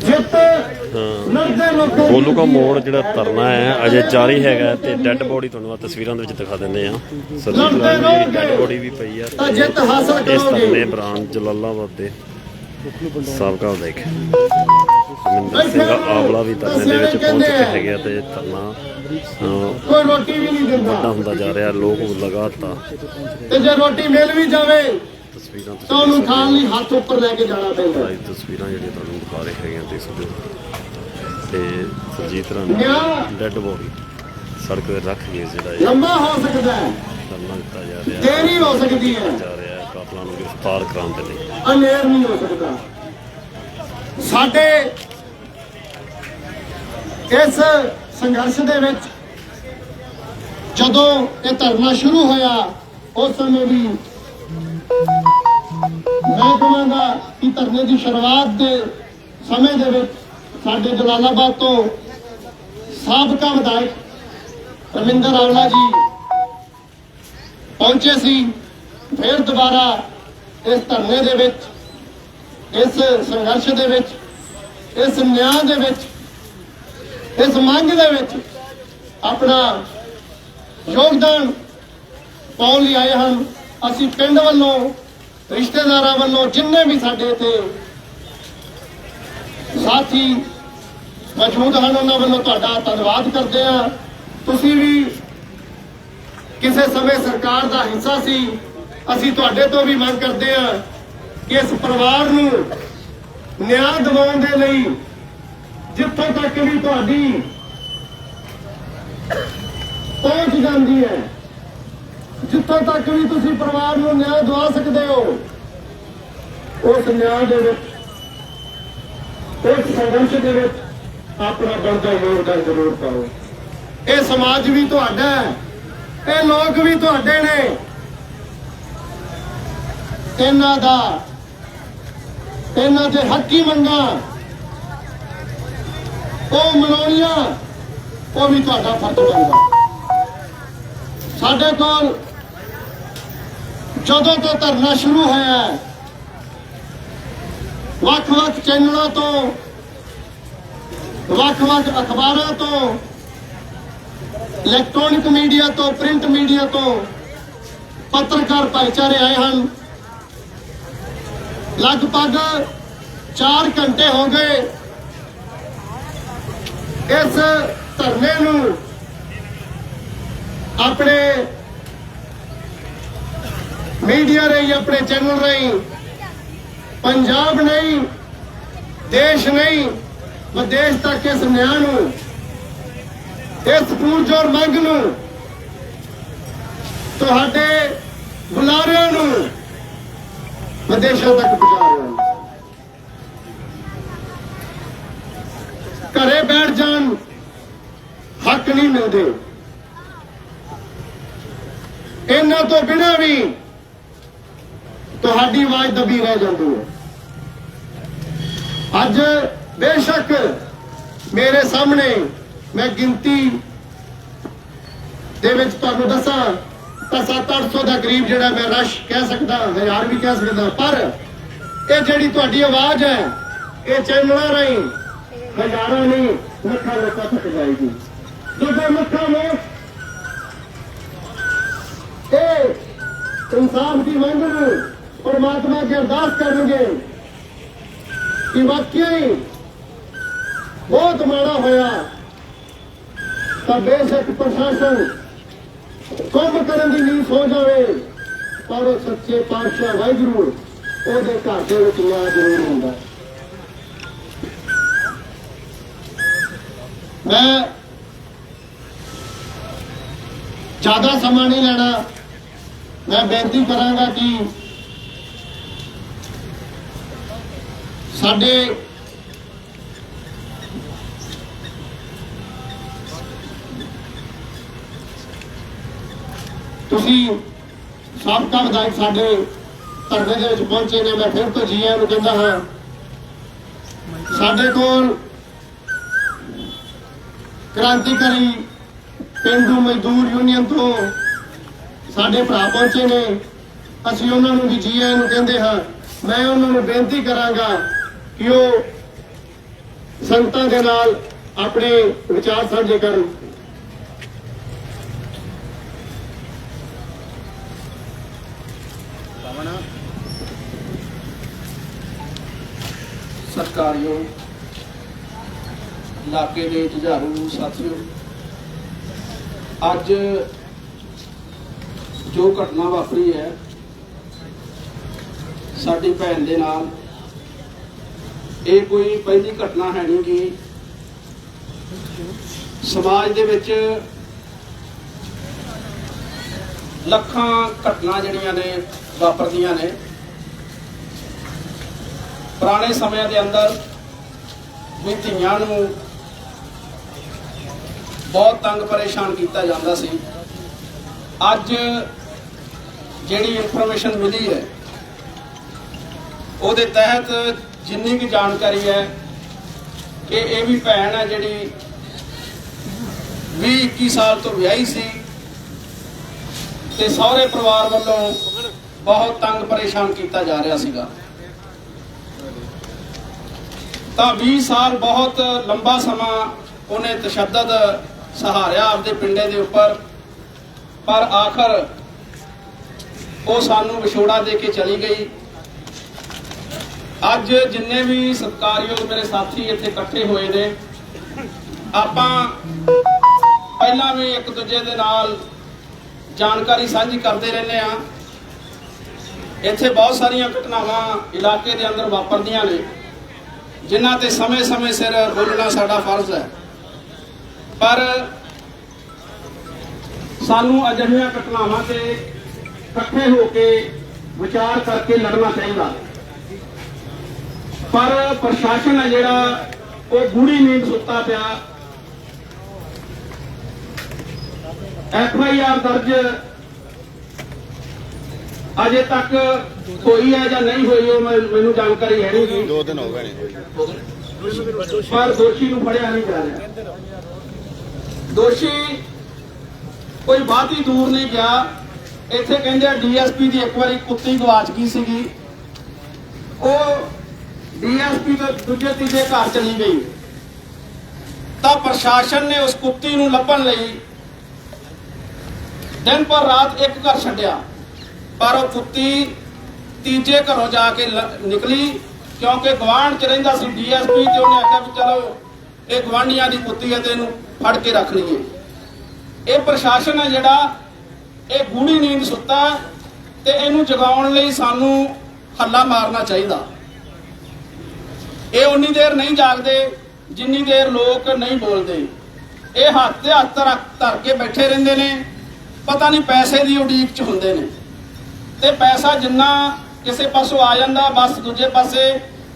ਜਿੱਤ ਗੋਲੂ ਕਾ ਮੋੜ ਜਿਹੜਾ ਧਰਨਾ ਹੈ ਅਜੇ ਜਾਰੀ ਹੈਗਾ ਤੇ ਡੈੱਡ ਬੋਡੀ ਤੁਹਾਨੂੰ ਆ ਤਸਵੀਰਾਂ ਦੇ ਵਿੱਚ ਦਿਖਾ ਦਿੰਦੇ ਆ ਦੀ ਡੈੱਡ ਬੋਡੀ ਵੀ ਪਈ ਆ ਤਾਂ ਜਿੱਤ ਹਾਸਲ ਇਸ ਧਰਨੇ ਕਰੋਗੇ। ਬਰਾਨ ਜਲਾਲਾਬਾਦ ਦੇ ਸਾਬਕਾ ਸਿੰਘ ਆਵਲਾ ਵੀ ਧਰਨੇ ਦੇ ਵਿੱਚ ਪਹੁੰਚ ਚੁੱਕੇ ਹੈਗੇ ਤੇ ਅਹ, ਕੋਈ ਰੋਟੀ ਵੀ ਨਹੀਂ ਵੱਡਾ ਦਿੰਦਾ ਹੁੰਦਾ ਜਾ ਰਿਹਾ ਲੋਕ ਲਗਾਤਾਰ ਤੇ ਜੇ ਰੋਟੀ ਮਿਲ ਵੀ ਜਾਵੇ ਤਸਵੀਰਾਂ ਤਾਂ ਉਹਨੂੰ ਖਾਣ ਲਈ ਹੱਥ ਉੱਪਰ ਲੈ ਕੇ ਜਾਣਾ ਪੈਂਦਾ। ਲਾਈਵ ਤਸਵੀਰਾਂ ਜਿਹੜੀਆਂ ਤੁਹਾਨੂੰ ਦਿਖਾ ਰਹੇ ਹੈਗੇ ਆ ਦੇਖ ਸਕਦੇ ਹੋ। ਤੇ ਸਰਜੀਤ ਨਿਆਂ। ਡੈੱਡ ਬੋਡੀ ਸੜਕ ਤੇ ਰੱਖ ਕੇ ਜਿਹੜਾ ਇਹ ਲੰਮਾ ਹੋ ਸਕਦਾ ਹੈ। ਧਰਨਾ ਦਿੱਤਾ ਜਾ ਰਿਹਾ। ਦੇਰੀ ਹੋ ਸਕਦੀ ਹੈ। ਜਾ ਰਿਹਾ ਹੈ। ਕਾਫਲਾ ਨੂੰ ਗ੍ਰਿਫਤਾਰ ਕਰਾਉਣ ਦੇ ਲਈ। ਅਨੇਰ ਨਹੀਂ ਹੋ ਸਕਦਾ। ਸਾਡੇ ਇਸ ਸੰਘਰਸ਼ ਦੇ ਵਿੱਚ ਜਦੋਂ ਇਹ ਧਰਨਾ ਸ਼ੁਰੂ ਹੋਇਆ ਉਸ ਸਮੇਂ ਵੀ ਮੈਂ ਕਹਾਂਗਾ ਕਿ ਧਰਨੇ ਦੀ ਸ਼ੁਰੂਆਤ ਦੇ ਸਮੇਂ ਦੇ ਵਿੱਚ ਸਾਡੇ ਜਲਾਲਾਬਾਦ ਤੋਂ ਸਾਬਕਾ ਵਿਧਾਇਕ ਰਵਿੰਦਰ ਆਵਲਾ ਜੀ ਪਹੁੰਚੇ ਸੀ, ਫਿਰ ਦੁਬਾਰਾ ਇਸ ਧਰਨੇ ਦੇ ਵਿੱਚ, ਇਸ ਸੰਘਰਸ਼ ਦੇ ਵਿੱਚ, ਇਸ ਨਿਆਂ ਦੇ ਵਿੱਚ, ਇਸ ਮੰਗ ਦੇ ਵਿੱਚ ਆਪਣਾ ਯੋਗਦਾਨ ਪਾਉਣ ਲਈ ਆਏ ਹਨ। ਅਸੀਂ ਪਿੰਡ ਵੱਲੋਂ ਰਿਸ਼ਤੇਦਾਰਾਂ ਵੱਲੋਂ ਜਿੰਨੇ ਵੀ ਸਾਡੇ ਇੱਥੇ ਸਾਥੀ ਮੌਜੂਦ ਹਨ, ਉਹਨਾਂ ਵੱਲੋਂ ਤੁਹਾਡਾ ਧੰਨਵਾਦ ਕਰਦੇ ਹਾਂ। ਤੁਸੀਂ ਵੀ ਕਿਸੇ ਸਮੇਂ ਸਰਕਾਰ ਦਾ ਹਿੱਸਾ ਸੀ, ਅਸੀਂ ਤੁਹਾਡੇ ਤੋਂ ਵੀ ਮੰਗ ਕਰਦੇ ਹਾਂ ਕਿ ਇਸ ਪਰਿਵਾਰ ਨੂੰ ਨਿਆਂ ਦਿਵਾਉਣ ਦੇ ਲਈ ਜਿੱਥੋਂ ਤੱਕ ਵੀ ਤੁਹਾਡੀ ਪਹੁੰਚ ਜਾਂਦੀ ਹੈ ਜਿੱਥੋਂ ਤੱਕ ਵੀ ਤੁਸੀਂ ਪਰਿਵਾਰ ਨੂੰ ਨਿਆਂ ਦਵਾ ਸਕਦੇ ਹੋ, ਉਸ ਨਿਆਂ ਦੇ ਵਿੱਚ, ਉਸ ਸੰਘਰਸ਼ ਦੇ ਵਿੱਚ ਆਪਣਾ ਬਣਦਾ ਯੋਗਦਾਨ ਜ਼ਰੂਰ ਪਾਓ। ਇਹ ਸਮਾਜ ਵੀ ਤੁਹਾਡਾ ਹੈ, ਇਹ ਲੋਕ ਵੀ ਤੁਹਾਡੇ ਨੇ। ਇਹਨਾਂ ਦਾ, ਇਹਨਾਂ ਦੇ ਹੱਕੀ ਮੰਗਾਂ, ਉਹ ਮਨਾਉਣੀਆਂ, ਉਹ ਵੀ ਤੁਹਾਡਾ ਫਰਜ਼ ਬਣਦਾ। ਸਾਡੇ ਕੋਲ ਜਦੋਂ ਤੋਂ ਧਰਨਾ ਸ਼ੁਰੂ ਹੋਇਆ ਵੱਖ-ਵੱਖ ਚੈਨਲਾਂ ਤੋਂ, ਵੱਖ-ਵੱਖ ਅਖਬਾਰਾਂ ਤੋਂ, ਇਲੈਕਟ੍ਰੋਨਿਕ ਮੀਡੀਆ ਤੋਂ, ਪ੍ਰਿੰਟ ਮੀਡੀਆ ਤੋਂ ਪੱਤਰਕਾਰ ਭਾਈਚਾਰੇ ਆਏ ਹਨ। ਲਗਭਗ 4 ਘੰਟੇ ਹੋ ਗਏ ਇਸ ਧਰਨੇ ਨੂੰ ਆਪਣੇ ਮੀਡੀਆ ਰਹੀ, ਆਪਣੇ ਚੈਨਲ ਰਹੀ। ਪੰਜਾਬ ਨਹੀਂ, ਦੇਸ਼ ਨਹੀਂ ਵਿਦੇਸ਼ ਤੱਕ ਇਸ ਨਿਆਂ ਨੂੰ, ਇਸ ਪੂਰਜੋਰ ਮੰਗ ਨੂੰ, ਤੁਹਾਡੇ ਬੁਲਾਰਿਆਂ ਨੂੰ ਵਿਦੇਸ਼ਾਂ ਤੱਕ ਪਹੁੰਚਾ ਰਹੇ ਹਾਂ। ਘਰੇ ਬੈਠ ਜਾਣ ਹੱਕ ਨਹੀਂ ਮਿਲਦੇ। ਇਹਨਾਂ ਤੋਂ ਬਿਨਾਂ ਵੀ ਤੁਹਾਡੀ ਆਵਾਜ਼ ਦਬੀ ਰਹਿ ਜਾਂਦੀ ਹੈ। ਅੱਜ ਬੇਸ਼ੱਕ ਮੇਰੇ ਸਾਹਮਣੇ ਮੈਂ ਗਿਣਤੀ ਦੇ ਵਿੱਚ ਤੁਹਾਨੂੰ ਦੱਸਾਂ ਤਾਂ 7-800 ਦਾ ਕਰੀਬ ਜਿਹੜਾ ਮੈਂ ਰਸ਼ ਕਹਿ ਸਕਦਾ, ਹਜ਼ਾਰ ਵੀ ਕਹਿ ਸਕਦਾ, ਪਰ ਇਹ ਜਿਹੜੀ ਤੁਹਾਡੀ ਆਵਾਜ਼ ਹੈ, ਇਹ ਚੈਨਲਾਂ ਰਾਹੀਂ ਹਜ਼ਾਰਾਂ ਨਹੀਂ, ਲੱਖਾਂ ਲੋਕਾਂ ਤੱਕ ਜਾਏਗੀ। ਜਦੋਂ ਲੱਖਾਂ ਲੋਕ ਇਹ ਇਨਸਾਫ ਦੀ ਮੰਗ ਨੂੰ ਪਰਮਾਤਮਾ ਅੱਗੇ ਅਰਦਾਸ ਕਰਨਗੇ ਕਿ ਵਾਕਿਆ ਹੀ ਬਹੁਤ ਮਾੜਾ ਹੋਇਆ। ਤਾਂ ਬੇਸ਼ੱਕ ਪ੍ਰਸ਼ਾਸਨ ਕੰਮ ਕਰਨ ਦੀ ਨੀਂਦ ਸੋ ਜਾਵੇ, ਪਰ ਉਹ ਸੱਚੇ ਪਾਤਸ਼ਾਹ ਵਾਹਿਗੁਰੂ ਉਹਦੇ ਘਰ ਦੇ ਵਿੱਚ ਨਿਆਂ ਜ਼ਰੂਰ ਹੁੰਦਾ। ਮੈਂ ਜ਼ਿਆਦਾ ਸਮਾਂ ਨਹੀਂ ਲੈਣਾ। ਮੈਂ ਬੇਨਤੀ ਕਰਾਂਗਾ ਕਿ ਸਾਡੇ ਤੁਸੀਂ ਸਾਬਕਾ ਵਿਧਾਇਕ ਸਾਡੇ ਧਰਨੇ ਦੇ ਵਿੱਚ ਪਹੁੰਚੇ ਨੇ, ਮੈਂ ਫਿਰ ਤੋਂ ਜੀ ਆਇਆਂ ਨੂੰ ਕਹਿੰਦਾ ਹਾਂ, ਸਾਡੇ ਕੋਲ ਕ੍ਰਾਂਤੀਕਾਰੀ ਪਿੰਡੂ ਮਜ਼ਦੂਰ ਯੂਨੀਅਨ ਤੋਂ ਸਾਡੇ ਭਰਾ ਪਹੁੰਚੇ ਨੇ। ਅਸੀਂ ਉਹਨਾਂ ਨੂੰ ਵੀ ਜੀ ਆਇਆਂ ਨੂੰ ਕਹਿੰਦੇ ਹਾਂ। ਮੈਂ ਉਹਨਾਂ ਨੂੰ ਬੇਨਤੀ ਕਰਾਂਗਾ ਕਿ ਉਹ ਸੰਗਤਾਂ ਦੇ ਨਾਲ ਆਪਣੇ ਵਿਚਾਰ ਸਾਂਝੇ ਕਰਨ। ਸਤਿਕਾਰਯੋਗ ਇਲਾਕੇ ਦੇ ਜੁਝਾਰੂ ਸਾਥੀਓ, ਅੱਜ ਜੋ ਘਟਨਾ ਵਾਪਰੀ ਹੈ, ਸਾਡੀ ਭੈਣ ਦੇ ਨਾਲ ਇਹ ਕੋਈ ਪਹਿਲੀ ਘਟਨਾ ਹੈ ਨਹੀਂ ਕਿ ਸਮਾਜ ਦੇ ਵਿੱਚ ਲੱਖਾਂ ਘਟਨਾ ਜਿਹੜੀਆਂ ਨੇ ਵਾਪਰਦੀਆਂ ਨੇ। ਪੁਰਾਣੇ ਸਮਿਆਂ ਦੇ ਅੰਦਰ ਵੀ ਧੀਆਂ ਨੂੰ ਬਹੁਤ ਤੰਗ ਪਰੇਸ਼ਾਨ ਕੀਤਾ ਜਾਂਦਾ ਸੀ। ਅੱਜ ਜਿਹੜੀ ਇਨਫੋਰਮੇਸ਼ਨ ਮਿਲੀ ਹੈ, ਉਹਦੇ ਤਹਿਤ ਜਿੰਨੀ ਵੀ ਜਾਣਕਾਰੀ ਹੈ ਕਿ ਇਹ ਵੀ ਭੈਣ ਹੈ ਜਿਹੜੀ 20 21 ਸਾਲ ਤੋਂ ਵਿਆਹੀ ਸੀ ਤੇ ਸਹੁਰੇ ਪਰਿਵਾਰ ਵੱਲੋਂ ਬਹੁਤ ਤੰਗ ਪਰੇਸ਼ਾਨ ਕੀਤਾ ਜਾ ਰਿਹਾ ਸੀਗਾ। ਤਾਂ 20 ਸਾਲ ਬਹੁਤ ਲੰਬਾ ਸਮਾਂ ਉਹਨੇ ਤਸ਼ੱਦਦ ਸਹਾਰਿਆ ਆਪਦੇ ਪਿੰਡੇ ਦੇ ਉੱਪਰ, ਪਰ ਆਖਰ ਉਹ ਸਾਨੂੰ ਵਿਛੋੜਾ ਦੇ ਕੇ ਚਲੀ ਗਈ। ਅੱਜ ਜਿੰਨੇ ਵੀ ਸਤਿਕਾਰਯੋਗ ਮੇਰੇ ਸਾਥੀ ਇੱਥੇ ਇਕੱਠੇ ਹੋਏ ਨੇ, ਆਪਾਂ ਪਹਿਲਾਂ ਵੀ ਇੱਕ ਦੂਜੇ ਦੇ ਨਾਲ ਜਾਣਕਾਰੀ ਸਾਂਝੀ ਕਰਦੇ ਰਹਿੰਦੇ ਆ ਇੱਥੇ ਬਹੁਤ ਸਾਰੀਆਂ ਘਟਨਾਵਾਂ ਇਲਾਕੇ ਦੇ ਅੰਦਰ ਵਾਪਰਦੀਆਂ ਨੇ, ਜਿਨ੍ਹਾਂ ਤੇ ਸਮੇਂ-ਸਮੇਂ ਸਿਰ ਬੋਲਣਾ ਸਾਡਾ ਫਰਜ਼ ਹੈ। ਪਰ ਸਾਨੂੰ ਅਜਿਹੀਆਂ ਘਟਨਾਵਾਂ ਤੇ ਇਕੱਠੇ ਹੋ ਕੇ ਵਿਚਾਰ ਕਰਕੇ ਲੜਨਾ ਚਾਹੀਦਾ ਪਰ ਪ੍ਰਸ਼ਾਸਨ ਹੈ ਜਿਹੜਾ ਉਹ ਗੂੜੀ ਨੀਂਦ ਸੁੱਤਾ ਪਿਆ। ਐਫ ਆਈ ਆਰ ਦਰਜ ਅਜੇ ਤੱਕ ਹੋਈ ਹੈ ਜਾਂ ਨਹੀਂ ਹੋਈ ਉਹ ਮੈਨੂੰ ਜਾਣਕਾਰੀ ਹੈ ਨਹੀਂ। ਦੋ ਦਿਨ ਹੋ ਗਏ ਨੇ। ਪਰ ਦੋਸ਼ੀ ਨੂੰ ਫੜਿਆ ਨਹੀਂ ਜਾ ਰਿਹਾ। ਦੋਸ਼ੀ ਕੋਈ ਬਾਤ ਹੀ ਦੂਰ ਨਹੀਂ ਗਿਆ। ਇੱਥੇ ਕਹਿੰਦੇ ਆ ਡੀਐਸਪੀ ਦੀ ਇੱਕ ਵਾਰੀ ਕੁੱਤੀ ਗਵਾਚ ਗਈ ਸੀਗੀ। ਉਹ ਡੀਐਸਪੀ ਦੇ ਦੂਜੇ ਤੀਜੇ ਘਰ ਚਲੀ ਗਈ। ਤਾਂ ਪ੍ਰਸ਼ਾਸਨ ਨੇ ਉਸ ਕੁੱਤੀ ਨੂੰ ਲੱਭਣ ਲਈ ਦਿਨ ਪਰ ਰਾਤ ਇੱਕ ਘਰ ਛੱਡਿਆ। ਪਰ ਉਹ ਕੁੱਤੀ ਤੀਜੇ ਘਰੋਂ ਜਾ ਕੇ ਨਿਕਲੀ, ਕਿਉਂਕਿ ਗਵਾਂਢ ਚ ਰਹਿੰਦਾ ਸੀ ਡੀਐਸਪੀ ਤੇ ਉਹਨੇ ਆਖਿਆ ਵੀ ਚਲੋ, ਇਹ ਗਵਾਂਢੀਆਂ ਦੀ ਕੁੱਤੀ ਹੈ ਤੇ ਇਹਨੂੰ ਫੜ ਕੇ ਰੱਖ ਲਈਏ। ਇਹ ਪ੍ਰਸ਼ਾਸਨ ਹੈ ਜਿਹੜਾ ਇਹ ਗੂੜੀ ਨੀਂਦ ਸੁੱਤਾ ਤੇ ਇਹਨੂੰ ਜਗਾਉਣ ਲਈ ਸਾਨੂੰ ਹੱਲਾ ਮਾਰਨਾ ਚਾਹੀਦਾ। ਇਹ ਉਨੀ ਦੇਰ ਨਹੀਂ ਜਾਗਦੇ, ਜਿੰਨੀ ਦੇਰ ਲੋਕ ਨਹੀਂ ਬੋਲਦੇ। ਇਹ ਹੱਥ ਤੇ ਹੱਥ ਧਰ ਕੇ ਬੈਠੇ ਰਹਿੰਦੇ ਨੇ, ਪਤਾ ਨਹੀਂ ਪੈਸੇ ਦੀ ਉਡੀਕ ਚ ਹੁੰਦੇ ਨੇ। ਤੇ ਪੈਸਾ ਜਿੰਨਾ ਕਿਸੇ ਪਾਸੋਂ ਆ ਜਾਂਦਾ, ਬਸ ਦੂਜੇ ਪਾਸੇ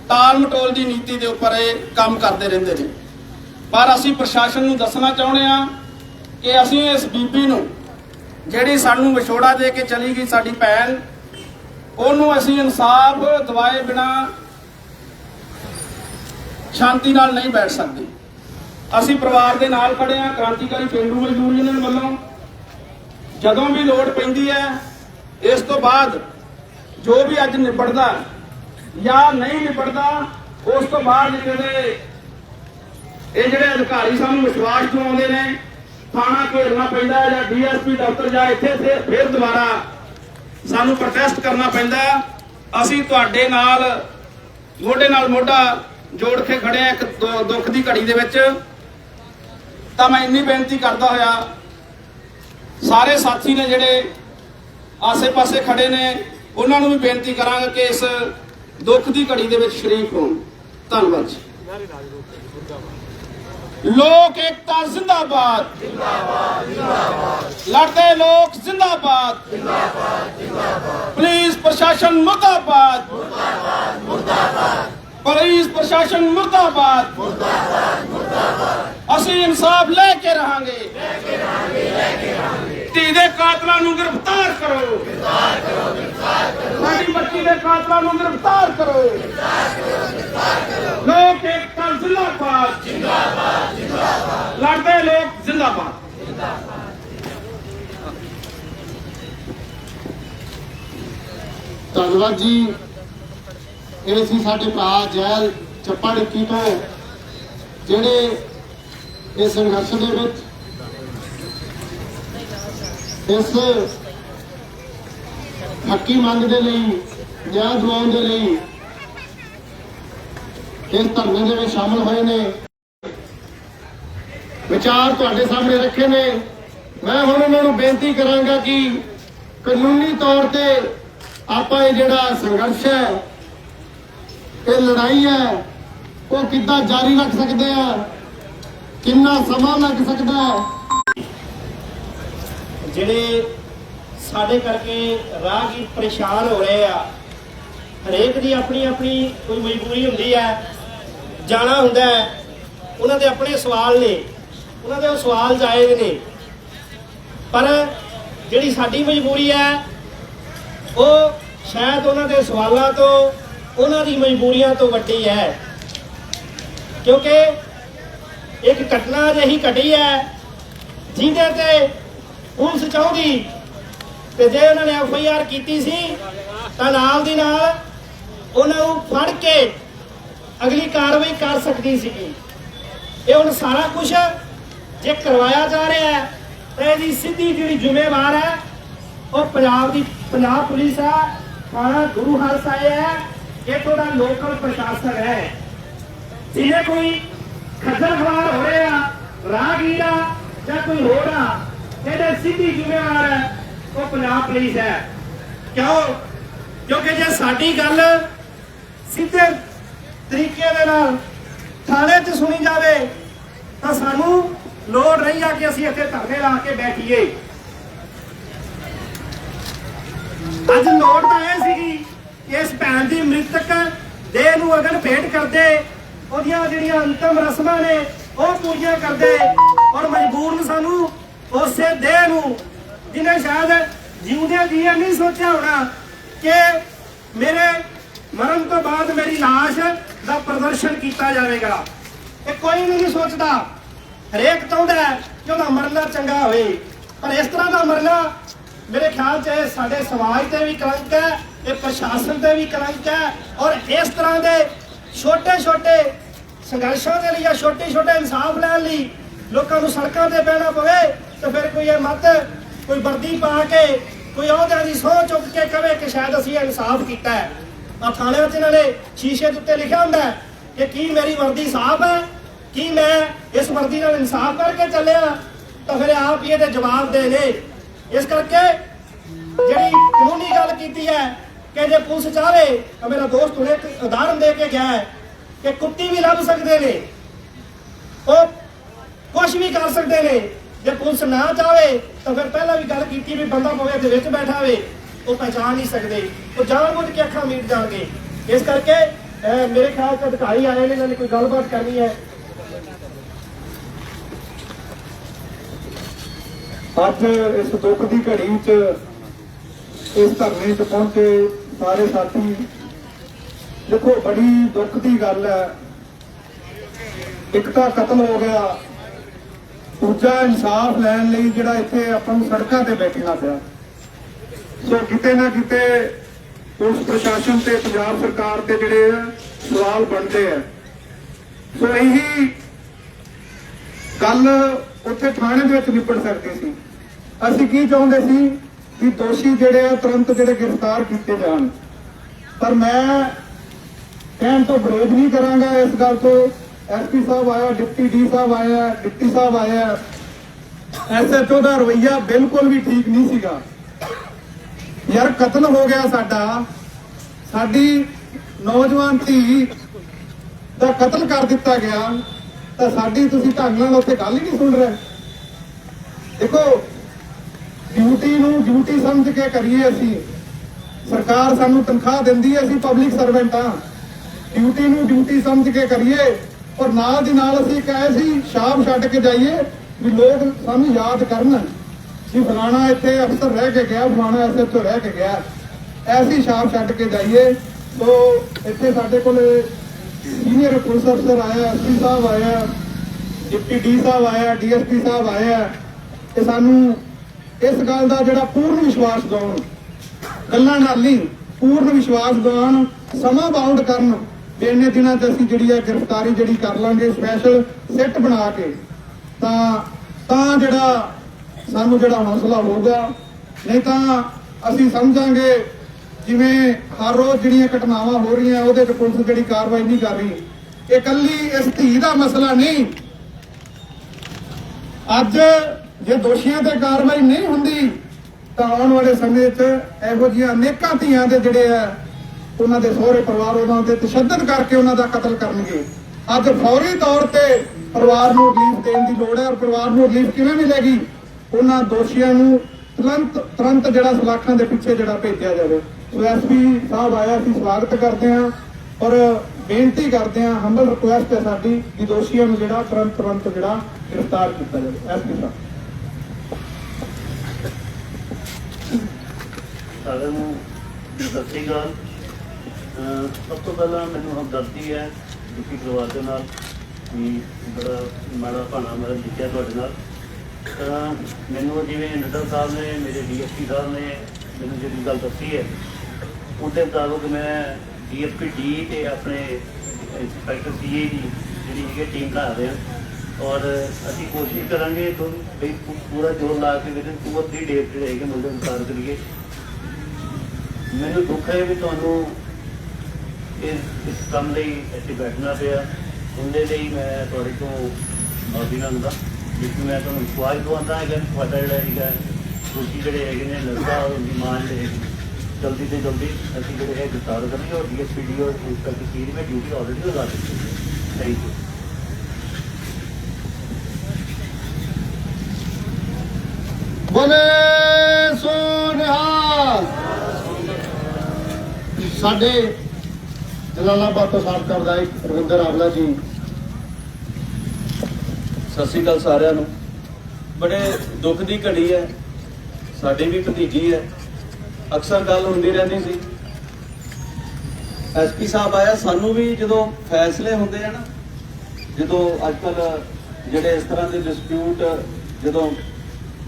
ਤਾਲ ਮਟੋਲ ਦੀ ਨੀਤੀ ਦੇ ਉੱਪਰ ਇਹ ਕੰਮ ਕਰਦੇ ਰਹਿੰਦੇ ਨੇ। ਪਰ ਅਸੀਂ ਪ੍ਰਸ਼ਾਸਨ ਨੂੰ ਦੱਸਣਾ ਚਾਹੁੰਦੇ ਆ ਕਿ ਅਸੀਂ ਇਸ ਬੀਬੀ ਨੂੰ, ਜਿਹੜੀ ਸਾਨੂੰ ਵਿਛੋੜਾ ਦੇ ਕੇ ਚਲੀ ਗਈ ਸਾਡੀ ਭੈਣ, ਉਹਨੂੰ ਅਸੀਂ ਇਨਸਾਫ ਦਵਾਏ ਬਿਨਾ ਸ਼ਾਂਤੀ ਨਾਲ ਨਹੀਂ ਬੈਠ ਸਕਦੇ। ਅਸੀਂ ਪਰਿਵਾਰ ਦੇ ਨਾਲ ਖੜੇ ਆ ਕ੍ਰਾਂਤੀਕਾਰੀ ਪੇਂਡੂ ਮਜ਼ਦੂਰ ਯੂਨੀਅਨ ਵੱਲੋਂ। ਜਦੋਂ ਵੀ ਲੋੜ ਪੈਂਦੀ ਹੈ, ਇਸ ਤੋਂ ਬਾਅਦ ਜੋ ਵੀ ਅੱਜ ਨਿਬੜਦਾ ਜਾਂ ਨਹੀਂ ਨਿਬੜਦਾ, ਉਸ ਤੋਂ ਬਾਅਦ ਜਿਹੜੇ ਇਹ ਜਿਹੜੇ ਅਧਿਕਾਰੀ ਸਾਨੂੰ ਵਿਸ਼ਵਾਸ ਦਿਵਾਉਂਦੇ ਨੇ, ਥਾਣਾ ਘੇਰਨਾ ਪੈਂਦਾ ਹੈ ਜਾਂ ਡੀਐਸਪੀ ਦਫ਼ਤਰ ਜਾਂ ਇੱਥੇ ਫਿਰ ਦੁਬਾਰਾ ਸਾਨੂੰ ਪ੍ਰੋਟੈਸਟ ਕਰਨਾ ਪੈਂਦਾ। ਅਸੀਂ ਤੁਹਾਡੇ ਨਾਲ, ਮੋਢੇ ਨਾਲ ਮੋਢਾ ਜੋੜ ਕੇ ਖੜੇ ਆ ਇੱਕ ਦੁੱਖ ਦੀ ਘੜੀ ਦੇ ਵਿੱਚ। ਤਾਂ ਮੈਂ ਇੰਨੀ ਬੇਨਤੀ ਕਰਦਾ ਹੋਇਆ, ਸਾਰੇ ਸਾਥੀ ਨੇ ਜਿਹੜੇ ਆਸੇ-ਪਾਸੇ ਖੜੇ ਨੇ, ਉਹਨਾਂ ਨੂੰ ਵੀ ਬੇਨਤੀ ਕਰਾਂਗਾ ਕਿ ਇਸ ਦੁੱਖ ਦੀ ਘੜੀ ਦੇ ਵਿੱਚ ਸ਼ਰੀਕ ਹੋਣ। ਧੰਨਵਾਦ ਜੀ। ਲੋਕ ਏਕਤਾ ਜ਼ਿੰਦਾਬਾਦ। ਜ਼ਿੰਦਾਬਾਦ ਜ਼ਿੰਦਾਬਾਦ ਲੜਦੇ ਲੋਕ ਜ਼ਿੰਦਾਬਾਦ। ਜ਼ਿੰਦਾਬਾਦ ਜ਼ਿੰਦਾਬਾਦ ਪੁਲਿਸ ਪ੍ਰਸ਼ਾਸਨ ਮੁਰਦਾਬਾਦ ਮੁਰਦਾਬਾਦ ਮੁਰਦਾਬਾਦ। ਪੁਲਿਸ ਪ੍ਰਸ਼ਾਸਨ ਮੁਰਦਾਬਾਦ। ਮੁਰਦਾਬਾਦ ਮੁਰਦਾਬਾਦ ਅਸੀਂ ਇਨਸਾਫ ਲੈ ਕੇ ਰਹਾਂਗੇ। ਲੈ ਕੇ ਰਹਾਂਗੇ ਲੈ ਕੇ ਰਹਾਂਗੇ ਧੀ ਦੇ ਕਾਤਲਾਂ ਨੂੰ ਗ੍ਰਿਫਤਾਰ ਕਰੋ। ਗ੍ਰਿਫਤਾਰ ਕਰੋ ਗ੍ਰਿਫਤਾਰ ਕਰੋ ਸਾਡੀ ਬੱਚੀ ਦੇ ਕਾਤਲਾਂ ਨੂੰ ਗ੍ਰਿਫਤਾਰ ਕਰੋ। ਗ੍ਰਿਫਤਾਰ ਕਰੋ ਗ੍ਰਿਫਤਾਰ ਕਰੋ ਲੋਕ ਏਕਤਾ ਜ਼ਿੰਦਾਬਾਦ ਜ਼ਿੰਦਾਬਾਦ ਜ਼ਿੰਦਾਬਾਦ। ਲੜਦੇ ਲੋਕ ਜ਼ਿੰਦਾਬਾਦ। ਧੰਨਵਾਦ ਜੀ। ਇਹ ਸੀ ਸਾਡੇ ਭਰਾ ਜੈਲ ਚੱਪੜਕੀ ਤੋਂ ਜਿਹੜੇ ਇਸ ਸੰਘਰਸ਼ ਦੇ ਵਿੱਚ ਇਸ ਹੱਕੀ ਮੰਗ ਦੇ ਲਈ ਨਿਆਂ ਦਿਵਾਉਣ ਦੇ ਲਈ ਇਸ ਧਰਨੇ ਦੇ ਵਿੱਚ ਸ਼ਾਮਲ ਹੋਏ ਨੇ। ਵਿਚਾਰ ਤੁਹਾਡੇ ਸਾਹਮਣੇ ਰੱਖੇ ਨੇ। ਮੈਂ ਹੁਣ ਉਹਨਾਂ ਨੂੰ ਬੇਨਤੀ ਕਰਾਂਗਾ ਕਿ ਕਾਨੂੰਨੀ ਤੌਰ ਤੇ ਆਪਾਂ ਇਹ ਜਿਹੜਾ ਸੰਘਰਸ਼ ਹੈ ਇਹ ਲੜਾਈ ਹੈ। ਉਹ ਕਿੱਦਾਂ ਜਾਰੀ ਰੱਖ ਸਕਦੇ ਆ? ਕਿੰਨਾ ਸਮਾਂ ਲੱਗ ਸਕਦਾ ਹੈ? ਜਿਹੜੇ ਸਾਡੇ ਕਰਕੇ ਰਾਹਗੀਰ ਪਰੇਸ਼ਾਨ ਹੋ ਰਹੇ ਆ, ਹਰੇਕ ਦੀ ਆਪਣੀ ਆਪਣੀ ਕੋਈ ਮਜਬੂਰੀ ਹੁੰਦੀ ਹੈ, ਜਾਣਾ ਹੁੰਦਾ ਹੈ। ਉਹਨਾਂ ਦੇ ਆਪਣੇ ਸਵਾਲ ਨੇ, ਉਹਨਾਂ ਦੇ ਉਹ ਸਵਾਲ ਜਾਇਜ਼ ਨੇ। ਪਰ ਜਿਹੜੀ ਸਾਡੀ ਮਜਬੂਰੀ ਹੈ, ਉਹ ਸ਼ਾਇਦ ਉਹਨਾਂ ਦੇ ਸਵਾਲਾਂ ਤੋਂ ਉਹਨਾਂ ਦੀ ਮਜਬੂਰੀਆਂ ਤੋਂ ਵੱਡੀ ਹੈ। ਕਿਉਂਕਿ ਇੱਕ ਘਟਨਾ ਅਜਿਹੀ ਘਟੀ ਹੈ, ਜਿਹਦੇ ਤੇ ਪੁਲਿਸ ਚਾਹੁੰਦੀ ਤੇ ਜੇ ਉਹਨਾਂ ਨੇ ਐਫ ਆਈ ਆਰ ਕੀਤੀ ਸੀ, ਤਾਂ ਨਾਲ ਦੀ ਨਾਲ ਉਹਨਾਂ ਨੂੰ ਫੜ ਕੇ ਅਗਲੀ ਕਾਰਵਾਈ ਕਰ ਸਕਦੀ ਸੀਗੀ। ਇਹ ਹੁਣ ਸਾਰਾ ਕੁਝ ਜੇ ਕਰਵਾਇਆ ਜਾ ਰਿਹਾ ਹੈ, ਤਾਂ ਇਹਦੀ ਸਿੱਧੀ ਜਿਹੜੀ ਜ਼ਿੰਮੇਵਾਰ ਹੈ, ਉਹ ਪੰਜਾਬ ਦੀ ਪੰਜਾਬ ਪੁਲਿਸ ਹੈ, ਥਾਣਾ ਗੁਰੂ ਹਰ ਸਾਹਿਬ ਹੈ। ਇਹ ਤੁਹਾਡਾ ਲੋਕਲ ਪ੍ਰਸ਼ਾਸਨ ਹੈ। ਜਿਹਨੇ ਕੋਈ ਖੱਜਲ ਖਵਾਰ ਹੋ ਰਿਹਾ, ਰਾਹਗੀਰ ਜਾਂ ਕੋਈ ਹੋਰ ਆ, ਇਹਦੇ ਸਿੱਧੀ ਜ਼ਿੰਮੇਵਾਰ ਹੈ, ਉਹ ਪੰਜਾਬ ਪੁਲਿਸ ਹੈ। ਕਿਉਂ? ਕਿਉਂਕਿ ਜੇ ਸਾਡੀ ਗੱਲ ਸਿੱਧੇ ਤਰੀਕੇ ਦੇ ਨਾਲ ਥਾਣੇ 'ਚ ਸੁਣੀ ਜਾਵੇ, ਤਾਂ ਸਾਨੂੰ ਲੋੜ ਨਹੀਂ ਆ ਕਿ ਅਸੀਂ ਇੱਥੇ ਧਰਨੇ ਲਾ ਕੇ ਬੈਠੀਏ। ਅੱਜ ਲੋੜ ਤਾਂ ਇਹ ਸੀਗੀ ਇਸ ਭੈਣ ਦੀ ਮ੍ਰਿਤਕ ਦੇਹ ਨੂੰ ਅਗਨ ਭੇਟ ਕਰਦੇ, ਉਹਦੀਆਂ ਜਿਹੜੀਆਂ ਅੰਤਮ ਰਸਮਾਂ ਨੇ, ਉਹ ਪੂਰੀਆਂ ਕਰਦੇ ਔਰ ਮਜਬੂਰਨ ਸਾਨੂੰ ਉਸੇ ਦੇਹ ਨੂੰ ਜਿਹਨੇ ਸ਼ਾਇਦ ਜਿਉਂਦਿਆਂ ਜੀਆਂ ਨਹੀਂ ਸੋਚਿਆ ਹੋਣਾ ਕਿ ਮੇਰੇ ਮਰਨ ਤੋਂ ਬਾਅਦ ਮੇਰੀ ਲਾਸ਼ ਦਾ ਪ੍ਰਦਰਸ਼ਨ ਕੀਤਾ ਜਾਵੇਗਾ। ਇਹ ਕੋਈ ਵੀ ਨਹੀਂ ਸੋਚਦਾ। ਹਰੇਕ ਚਾਹੁੰਦਾ ਕਿ ਉਹਦਾ ਮਰਨਾ ਚੰਗਾ ਹੋਵੇ। ਪਰ ਇਸ ਤਰ੍ਹਾਂ ਦਾ ਮਰਨਾ ਮੇਰੇ ਖਿਆਲ 'ਚ ਇਹ ਸਾਡੇ ਸਮਾਜ ਤੇ ਵੀ ਕਲੰਕ ਹੈ। ਇਹ ਪ੍ਰਸ਼ਾਸਨ ਤੇ ਵੀ ਕਲੰਕ ਹੈ ਔਰ ਇਸ ਤਰ੍ਹਾਂ ਦੇ ਛੋਟੇ ਛੋਟੇ ਸੰਘਰਸ਼ਾਂ ਦੇ ਲਈ ਜਾਂ ਛੋਟੇ ਛੋਟੇ ਇਨਸਾਫ ਲੈਣ ਲਈ ਲੋਕਾਂ ਨੂੰ ਸੜਕਾਂ ਤੇ ਬਹਿਣਾ ਪਵੇ ਤੇ ਫਿਰ ਕੋਈ ਇਹ ਮਤ, ਕੋਈ ਵਰਦੀ ਪਾ ਕੇ, ਕੋਈ ਅਹੁਦਿਆਂ ਦੀ ਸਹੁੰ ਚੁੱਕ ਕੇ ਕਵੇ ਕਿ ਸ਼ਾਇਦ ਅਸੀਂ ਇਨਸਾਫ ਕੀਤਾ ਹੈ। ਆ ਥਾਣਿਆਂ 'ਚ ਇਹਨਾਂ ਨੇ ਸ਼ੀਸ਼ੇ ਦੇ ਉੱਤੇ ਲਿਖਿਆ ਹੁੰਦਾ ਕਿ ਕੀ ਮੇਰੀ ਵਰਦੀ ਸਾਫ਼ ਹੈ, ਕੀ ਮੈਂ ਇਸ ਵਰਦੀ ਨਾਲ ਇਨਸਾਫ ਕਰਕੇ ਚੱਲਿਆ, ਤਾਂ ਫਿਰ ਆਪ ਹੀ ਇਹਦੇ ਜਵਾਬ ਦੇ ਨੇ। ਇਸ ਕਰਕੇ ਜਿਹੜੀ ਕਾਨੂੰਨੀ ਗੱਲ ਕੀਤੀ ਹੈ ਕਿ ਜੇ ਪੁਲਿਸ ਚਾਹਵੇ ਤਾਂ ਮੇਰਾ ਦੋਸਤ ਹੁਣੇ ਇੱਕ ਉਦਾਹਰਨ ਦੇ ਕੇ ਗਿਆ ਕਿ ਕੁੱਤੀ ਵੀ ਲੱਭ ਸਕਦੇ ਨੇ। ਉਹ ਕੁਝ ਵੀ ਕਰ ਸਕਦੇ ਨੇ। ਜੇ ਪੁਲਿਸ ਨਾ ਚਾਹਵੇ ਤਾਂ ਫਿਰ ਪਹਿਲਾਂ ਵੀ ਗੱਲ ਕੀਤੀ ਵੀ ਬੰਦਾ ਪਵੇ ਦੇ ਵਿੱਚ ਬੈਠਾ ਹੋਵੇ, ਉਹ ਪਹਿਚਾਣ ਨਹੀਂ ਸਕਦੇ। ਉਹ ਜਾਣਬੁੱਝ ਕੇ ਅੱਖਾਂ ਮੀਟ ਜਾਣਗੇ। ਇਸ ਕਰਕੇ ਮੇਰੇ ਖਿਆਲ ਚ ਅਧਿਕਾਰੀ ਆਏ ਨੇ, ਇਹਨਾਂ ਨੇ ਕੋਈ ਗੱਲਬਾਤ ਕਰਨੀ ਹੈ। ਅੱਜ ਇਸ ਦੁੱਖ ਦੀ ਘੜੀ 'ਚ ਇਸ ਧਰਨੇ ਤੇ ਪਹੁੰਚੇ ਸਾਰੇ ਸਾਥੀ, ਦੇਖੋ, ਬੜੀ ਦੁੱਖ ਦੀ ਗੱਲ ਹੈ। ਇੱਕ ਤਾਂ ਕਤਲ ਹੋ ਗਿਆ। ਦੂਜਾ ਇਨਸਾਫ ਲੈਣ ਲਈ ਜਿਹੜਾ ਇੱਥੇ ਆਪਾਂ ਨੂੰ ਸੜਕਾਂ ਤੇ ਬੈਠਣਾ ਪਿਆ। ਸੋ ਕਿਤੇ ਨਾ ਕਿਤੇ ਪੁਲਿਸ ਪ੍ਰਸ਼ਾਸਨ ਤੇ ਪੰਜਾਬ ਸਰਕਾਰ ਤੇ ਜਿਹੜੇ ਸਵਾਲ ਬਣਦੇ ਆ। ਸੋ ਇਹੀ ਗੱਲ ਉੱਥੇ ਥਾਣੇ ਦੇ ਵਿੱਚ ਨਿਪਟ ਸਕਦੀ ਸੀ। ਅਸੀਂ ਕੀ ਚਾਹੁੰਦੇ ਸੀ? ਕਿ ਦੋਸ਼ੀ ਜਿਹੜੇ ਆ, ਤੁਰੰਤ ਜਿਹੜੇ ਗ੍ਰਿਫਤਾਰ ਕੀਤੇ ਜਾਣ। ਪਰ ਮੈਂ ਕਹਿਣ ਤੋਂ ਵਿਰੋਧ ਨਹੀਂ ਕਰਾਂਗਾ ਇਸ ਗੱਲ ਤੋਂ। ਐਸਪੀ ਸਾਹਿਬ ਆਇਆ, ਡਿਪਟੀ ਡੀ ਸਾਹਿਬ ਆਇਆ, ਡਿਪਟੀ ਸਾਹਿਬ ਆਇਆ। ਐਸਐਚਓ ਦਾ ਰਵਈਆ ਬਿਲਕੁਲ ਵੀ ਠੀਕ ਨਹੀਂ ਸੀਗਾ। ਯਾਰ, ਕਤਲ ਹੋ ਗਿਆ ਸਾਡਾ। ਸਾਡੀ ਨੌਜਵਾਨ ਧੀ ਦਾ ਕਤਲ ਕਰ ਦਿੱਤਾ ਗਿਆ। ਤਾਂ ਸਾਡੀ ਤੁਸੀਂ ਢੰਗ ਨਾਲ ਉੱਥੇ ਗੱਲ ਹੀ ਨਹੀਂ ਸੁਣ ਰਹੇ। ਦੇਖੋ ਡਿਊਟੀ ਨੂੰ ਡਿਊਟੀ ਸਮਝ ਕੇ ਕਰੀਏ ਅਸੀਂ। ਸਰਕਾਰ ਸਾਨੂੰ ਤਨਖਾਹ ਦਿੰਦੀ ਹੈ, ਅਸੀਂ ਪਬਲਿਕ ਸਰਵੈਂਟ ਆ ਡਿਊਟੀ ਨੂੰ ਡਿਊਟੀ ਸਮਝ ਕੇ ਕਰੀਏ ਔਰ ਨਾਲ ਦੀ ਨਾਲ ਅਸੀਂ ਕਹੇ ਸੀ, ਸ਼ਾਮ ਛੱਡ ਕੇ ਜਾਈਏ ਵੀ ਲੋਕ ਸਾਨੂੰ ਯਾਦ ਕਰਨ ਕਿ ਫਲਾਣਾ ਇੱਥੇ ਅਫਸਰ ਰਹਿ ਕੇ ਗਿਆ, ਫਲਾਣਾ ਐਸੇ ਐਸਐਚਓ ਰਹਿ ਕੇ ਗਿਆ। ਐਸੀ ਸ਼ਾਮ ਛੱਡ ਕੇ ਜਾਈਏ। ਸੋ ਇੱਥੇ ਸਾਡੇ ਕੋਲ ਸੀਨੀਅਰ ਪੁਲਿਸ ਅਫਸਰ ਆਇਆ ਐਸਪੀ ਸਾਹਿਬ ਆਇਆ, ਡਿਪਟੀ ਡੀ ਸਾਹਿਬ ਆਇਆ ਡੀਐਸਪੀ ਸਾਹਿਬ ਆਇਆ। ਤੇ ਸਾਨੂੰ ਇਸ ਗੱਲ ਦਾ ਜਿਹੜਾ ਪੂਰਨ ਵਿਸ਼ਵਾਸ ਦਿਵਾਉਣ। ਗੱਲਾਂ ਨਾਲ ਨਹੀਂ, ਪੂਰਨ ਵਿਸ਼ਵਾਸ ਦਿਵਾਉਣ, ਸਮਾਂ ਬਾਉਂਡ ਕਰਨ। ਵੀ ਇੰਨੇ ਦਿਨਾਂ 'ਚ ਅਸੀਂ ਜਿਹੜੀ ਹੈ ਗ੍ਰਿਫਤਾਰੀ ਜਿਹੜੀ ਕਰ ਲਾਂਗੇ ਸਪੈਸ਼ਲ ਸੈੱਟ ਬਣਾ ਕੇ। ਤਾਂ ਤਾਂ ਜਿਹੜਾ ਸਾਨੂੰ ਜਿਹੜਾ ਹੌਸਲਾ ਹੋਊਗਾ, ਨਹੀਂ ਤਾਂ ਅਸੀਂ ਸਮਝਾਂਗੇ ਜਿਵੇਂ ਹਰ ਰੋਜ਼ ਜਿਹੜੀਆਂ ਘਟਨਾਵਾਂ ਹੋ ਰਹੀਆਂ, ਉਹਦੇ 'ਚ ਪੁਲਿਸ ਜਿਹੜੀ ਕਾਰਵਾਈ ਨਹੀਂ ਕਰ ਰਹੀ। ਇਹ ਕੱਲੀ ਇਸ ਧੀ ਦਾ ਮਸਲਾ ਨਹੀਂ। ਅੱਜ ਜੇ ਦੋਸ਼ੀਆਂ ਤੇ ਕਾਰਵਾਈ ਨਹੀਂ ਹੁੰਦੀ, ਤਾਂ ਆਉਣ ਵਾਲੇ ਸਮੇਂ 'ਚ ਇਹੋ ਜਿਹੀਆਂ ਅਨੇਕਾਂ ਧੀਆਂ ਦੇ ਜਿਹੜੇ ਆ, ਉਹਨਾਂ ਦੇ ਸਹੁਰੇ ਪਰਿਵਾਰ ਉਹਨਾਂ ਤੇ ਤਸ਼ੱਦਦ ਕਰਕੇ ਉਹਨਾਂ ਦਾ ਕਤਲ ਕਰਨਗੇ। ਅੱਜ ਫੌਰੀ ਤੌਰ ਤੇ ਪਰਿਵਾਰ ਨੂੰ ਰਿਲੀਫ ਦੇਣ ਦੀ ਲੋੜ ਹੈ ਔਰ ਪਰਿਵਾਰ ਨੂੰ ਰਿਲੀਫ ਕਿਵੇਂ ਮਿਲੇਗੀ? ਉਹਨਾਂ ਦੋਸ਼ੀਆਂ ਨੂੰ ਤੁਰੰਤ ਤੁਰੰਤ ਜਿਹੜਾ ਸਲਾਖਾਂ ਦੇ ਪਿੱਛੇ ਜਿਹੜਾ ਭੇਜਿਆ ਜਾਵੇ। ਸੋ ਐਸਪੀ ਸਾਹਿਬ ਆਇਆ ਸੀ ਸਵਾਗਤ ਕਰਦੇ ਹਾਂ ਔਰ ਬੇਨਤੀ ਕਰਦੇ ਹਾਂ ਹੰਬਲ ਰਿਕੁਐਸਟ ਹੈ ਸਾਡੀ ਕਿ ਦੋਸ਼ੀਆਂ ਨੂੰ ਜਿਹੜਾ ਤੁਰੰਤ ਤੁਰੰਤ ਜਿਹੜਾ ਗ੍ਰਿਫਤਾਰ ਕੀਤਾ ਜਾਵੇ। ਐਸਪੀ ਸਾਹਿਬ। ਸਾਰਿਆਂ ਨੂੰ ਸਤਿ ਸ਼੍ਰੀ ਅਕਾਲ। ਸਭ ਤੋਂ ਪਹਿਲਾਂ ਮੈਨੂੰ ਹਮਦਰਦੀ ਹੈ ਦੁਖੀ ਪਰਿਵਾਰ ਦੇ ਨਾਲ ਕਿ ਬੜਾ ਮਾੜਾ ਭਾਣਾ ਮੇਰਾ ਲਿਖਿਆ ਤੁਹਾਡੇ ਨਾਲ। ਤਾਂ ਮੈਨੂੰ ਜਿਵੇਂ ਨੱਡਾ ਸਾਹਿਬ ਨੇ, ਮੇਰੇ ਡੀਐਸਪੀ ਸਾਹਿਬ ਨੇ ਮੈਨੂੰ ਜਿਹੜੀ ਗੱਲ ਦੱਸੀ ਹੈ, ਉਹਦੇ ਮੁਤਾਬਕ ਮੈਂ ਡੀਐਸਪੀ ਡੀ ਤੇ ਆਪਣੇ ਇੰਸਪੈਕਟਰ ਸੀਏ ਦੀ ਜਿਹੜੀ ਹੈਗੀ ਟੀਮ ਬਣਾ ਰਹੇ। ਹਾਂ ਔਰ ਅਸੀਂ ਕੋਸ਼ਿਸ਼ ਕਰਾਂਗੇ ਤੁਹਾਨੂੰ ਵੀ ਪੂਰਾ ਜੋਰ ਲਾ ਕੇ ਵਿਦਨ ਟੂ ਔਰ 3 ਡੇਜ਼ ਜਿਹੜੇ ਹੈਗੇ ਮੁੰਡੇ ਨੂੰ ਕਰੀਏ ਮੈਨੂੰ ਦੁੱਖ ਹੈ ਵੀ ਤੁਹਾਨੂੰ ਇਸ ਇਸ ਕੰਮ ਲਈ ਇੱਥੇ ਬੈਠਣਾ ਪਿਆ। ਉਹਦੇ ਲਈ ਮੈਂ ਤੁਹਾਡੇ ਤੋਂ ਮਾਫੀ ਮੰਗਦਾ। ਜਿਸ ਮੈਂ ਤੁਹਾਨੂੰ ਵਿਸ਼ਵਾਸ ਦਵਾਉਂਦਾ ਹੈ ਕਿ ਤੁਹਾਡਾ ਜਿਹੜਾ ਹੈਗਾ, ਤੁਸੀਂ ਜਿਹੜੇ ਹੈਗੇ ਨੇ ਲੱਗਾ ਔਰ ਉਹਦੀ ਮਾਂ ਜਿਹੜੇ ਹੈਗੇ ਜਲਦੀ ਤੋਂ ਜਲਦੀ ਅਸੀਂ ਜਿਹੜੇ ਹੈ ਗ੍ਰਿਫਤਾਰ ਕਰੀਏ ਔਰ ਡੀਐਸਪੀਡੀ ਔਰ ਇੰਸਪੈਕਟਰ ਸੀਰੀ ਮੈਂ ਡਿਊਟੀ ਆਲਰੇਡੀ ਲਗਾ ਦਿੱਤੀ ਹੈ। ਥੈਂਕ ਯੂ ਬੋਲੇ ਸੋਨਿਹਾਲ ਸਾਡੇ ਜਲਾਲਾਬਾਦ ਤੋਂ ਸਾਬਕਾ ਵਿਧਾਇਕ ਰਵਿੰਦਰ ਆਵਲਾ ਜੀ। ਸਤਿ ਸ਼੍ਰੀ ਅਕਾਲ ਸਾਰਿਆਂ ਨੂੰ। ਬੜੇ ਦੁੱਖ ਦੀ ਘੜੀ ਹੈ। ਸਾਡੀ ਵੀ ਭਤੀਜੀ ਹੈ। ਅਕਸਰ ਗੱਲ ਹੁੰਦੀ ਰਹਿੰਦੀ ਸੀ। ਐਸਪੀ ਸਾਹਿਬ ਆਇਆ, ਸਾਨੂੰ ਵੀ ਜਦੋਂ ਫੈਸਲੇ ਹੁੰਦੇ ਆ ਨਾ, ਜਦੋਂ ਅੱਜ ਅੱਜਕੱਲ ਜਿਹੜੇ ਇਸ ਤਰ੍ਹਾਂ ਦੇ ਡਿਸਪਿਊਟ ਜਦੋਂ